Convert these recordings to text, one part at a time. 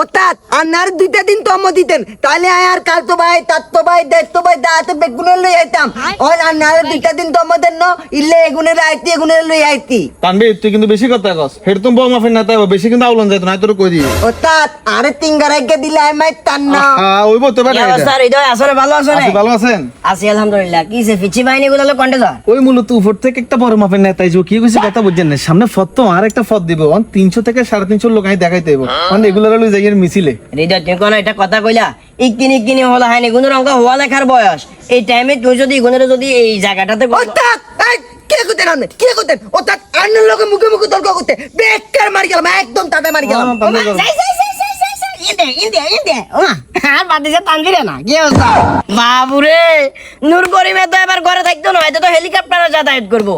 ওতাত আনার দুইটা দিন তো আমো দিতেন। তাহলে আয় আর কাল তো ভাই তার তো ভাই দেখ তো ভাই দাঁতে বেগুনে লই আইতাম। ওই আনার দুইটা দিন তো আমাদের ন ইল্লে এগুনের আইতি এগুনের লই আইতি। তানবি তুই কিন্তু বেশি কথা কস। হেড তুমি বউ মাফিন না তাই বেশি কিন্তু আউলন যাইতো না তোর কই দি ওতাত আরে দিলে আই তার না হ্যাঁ অবস্থা হৃদয়? আসলে ভালো আছো না? আপনি ভালো আছেন? আছি আলহামদুলিল্লাহ। কি সে ফিচি বাহিনী গুলো কন্টে যা ওই মূলত উপর থেকে একটা বড় মাপের নেতাই যে কি কইছে কথা বুঝছেন না। সামনে ফত তো আর একটা ফত দিব। অন তিনশো থেকে সাড়ে তিনশো লোক আমি দেখাইতে হইব। মানে এগুলো লই যাই মিছিলে। হৃদয় তুমি কোনো এটা কথা কইলা? ইকিনি ইকিনি হলা হাইনি গুণের অঙ্ক হওয়া লেখার বয়স। এই টাইমে তুই যদি গুণের যদি এই জায়গাটাতে এই কে করতেন আপনি কে করতেন লোকে মুখে মুখে তর্ক করতে। বেকার মারি গেলাম একদম তাতে মারি গেলাম? বাবুরে, নূর করিমে তো এবার ঘরে থাকতো না, এতে তো হেলিকপ্টারে যাতায়াত করব।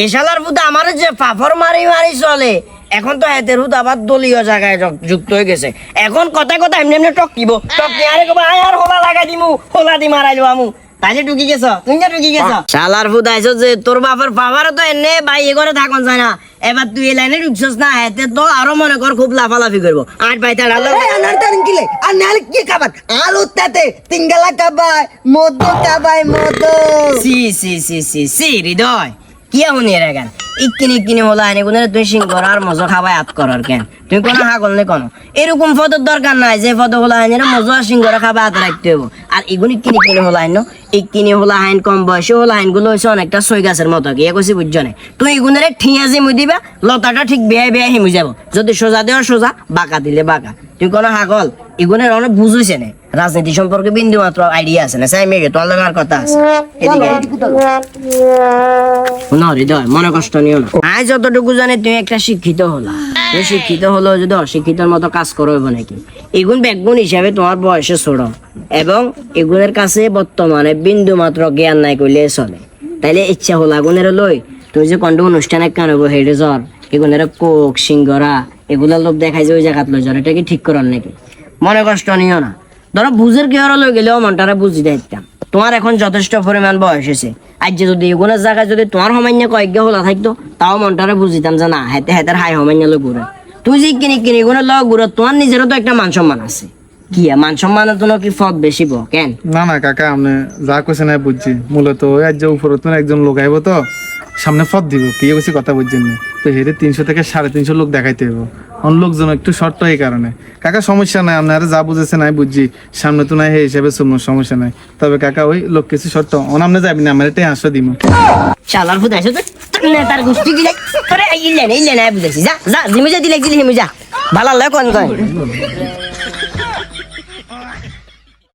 এই শালার ভূত আমারও যে ফাফর মারি মারি চলে, এখন তো হেতের আবার দলীয় জায়গায় যুক্ত হয়ে গেছে। এখন কথায় কথা এমনি এমনি টকিব টকি আরে কবা আয় আর হোলা লাগাই দিমু হোলা দি মারাই আমু। তাইলে ঢুকি গেছ যে ঢুকি গেছ। শালার আইছ যে তোর পাওয়ারও তো এনে ভাই এ থাকুন যায় না। এবার তুই এই লাইনে ঢুকছস না হেতে তো আরও মনে কর খুব লাফালাফি করব। আট পাই তার এই আনার তারিন কিলে আর নাহলে কি খাবার? আলু তাতে তিনগালা কাবাই মধু কাবাই মধু। সি সি সি সি সি হৃদয়। কি রে গান ইকিনি ইকিনি কোন তুই সিংহর আর মজা খাবাই আত করার কেন? তুই কোনো হাগল নে কোনো? এরকম ফটোর দরকার নাই যে আত রাখতে হব আর এগুলি কিনি কিনি আইন ইকিনি আইন, কম বয়সে হলো আইনগুলো হয়েছে অনেকটা সই গাছের মতো, কি কইছি বুঝছ না? তুই এগুনের ঠিয়া জিমু দিবা, লতাটা ঠিক বেয়াই বেয়াই হিমু যাব। যদি সোজা দেওয়া সোজা, বাঁকা দিলে বাঁকা। তুই কোনো হাগল? এগুনের অনেক বুঝুইছে না। রাজনীতি সম্পর্কে বিন্দু মাত্র আইডিয়া আছে না। সাই তোর লগে আর কথা আছে। এদিকে না হৃদয় মনে কষ্ট নিও না। আজ যতটুকু জানি তুমি একটা শিক্ষিত হলা। তুমি শিক্ষিত হলো যদি অশিক্ষিতর মতো কাজ করো হইব নাকি? এগুন ব্যাকগুণ হিসাবে তোমার বয়সে ছোট এবং এগুনের কাছে বর্তমানে বিন্দু মাত্র জ্ঞান নাই করলে চলে। তাইলে ইচ্ছা হলো আগুনের লই। তুমি যে কোনটা অনুষ্ঠানে কেন হব হেডে জ্বর এগুনের কোক সিঙ্গরা এগুলা লোক দেখাই যে ওই জায়গাত লই জ্বর এটা কি ঠিক করার নাকি? মনে কষ্ট নিও না। ধরো বুঝের কি লই গেলেও মনটারে বুঝি দিতাম তোমার এখন যথেষ্ট পরিমাণ বয়স হয়েছে আজ যে যদি এগুলোর জায়গায় যদি তোমার সমান্য কয়েক হলা থাকতো, তাও মনটারে বুঝিতাম যে না, হেতে হেতের হাই সমান্য লোক ঘুরে তুই যে কিনি কিনি এগুলো লগ ঘুরে তোমার নিজেরও তো একটা মান সম্মান আছে। কি মান সম্মানের জন্য কি ফদ বেশি ব, কেন? না না, কাকা আপনি যা কইছে না বুঝছি মূলত আজ যে উপরে তুমি একজন লোক আইব তো, সামনে ফত দিব, কি কইছি কথা বুঝছেন তো হেরে তিনশো থেকে সাড়ে তিনশো লোক দেখাইতে হইব লোকজন একটু শর্ত এই কারণে। কাকা, সমস্যা নাই আপনারা যা বুঝেছে নাই বুঝছি। সামনে তো নাই, হে হিসাবে শুনব সমস্যা নাই। তবে কাকা, ওই লোক কিছু শর্ত, অন আপনি যাবি না, আমার এটাই আসো দিব চালার ভূত আসো নেতার গোষ্ঠী গিলে তোরে বুঝেছি। যা যা দিমু যা দিলে দিলে হিমু যা ভালো লাগে কোন কোন